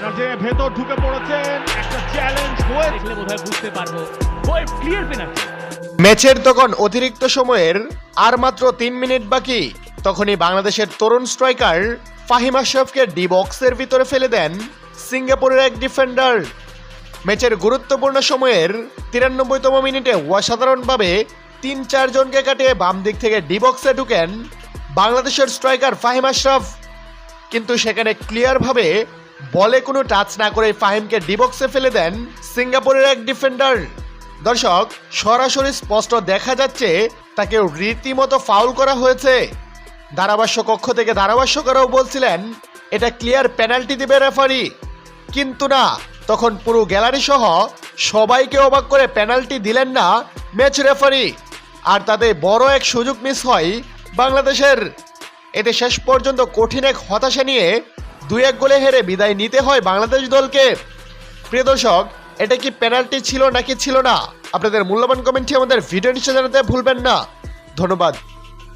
Penalty ভেতর ঢুকে পড়েছেন একটা চ্যালেঞ্জ দেখলে বোধহয় বুঝতে পারব। ক্লিয়ার পেনাল্টি ম্যাচের তখন অতিরিক্ত সময়ের আর মাত্র তিন মিনিট বাকি। তখনই বাংলাদেশের তরুণ স্ট্রাইকার ফাহিম আশরাফকে ডি বক্সের ভিতরে ফেলে দেন সিঙ্গাপুরের এক ডিফেন্ডার ম্যাচের গুরুত্বপূর্ণ সময়ের তিরানব্বইতম মিনিটে অসাধারণভাবে তিন চারজনকে কাটিয়ে বাম দিক থেকে ডি বক্সে ঢুকেন বাংলাদেশের স্ট্রাইকার ফাহিম আশরাফ। কিন্তু সেখানে ক্লিয়ারভাবে বলে কোনো টাচ না করে ফাহিমকে ডিবক্সে ফেলে দেন সিঙ্গাপুরের এক ডিফেন্ডার। দর্শক, সরাসরি স্পষ্ট দেখা যাচ্ছে তাকে রীতিমতো ফাউল করা হয়েছে। ধারাভাষ্য কক্ষ থেকে ধারাভাষ্যকারও বলছিলেন, এটা ক্লিয়ার পেনাল্টি দিবে রেফারি। কিন্তু না, তখন পুরো গ্যালারি সহ সবাইকে অবাক করে পেনাল্টি দিলেন না ম্যাচ রেফারি। আর তাতে বড় এক সুযোগ মিস হয় বাংলাদেশের। এতে শেষ পর্যন্ত কঠিন এক হতাশা নিয়ে দুই এক গোলে হেরে বিদায় নিতে হয় বাংলাদেশ দলকে। প্রিয় দর্শক, এটা কি পেনাল্টি ছিল নাকি ছিল না? আপনাদের মূল্যবান কমেন্টটি আমাদের ভিডিও নিচে জানাতে ভুলবেন না। ধন্যবাদ।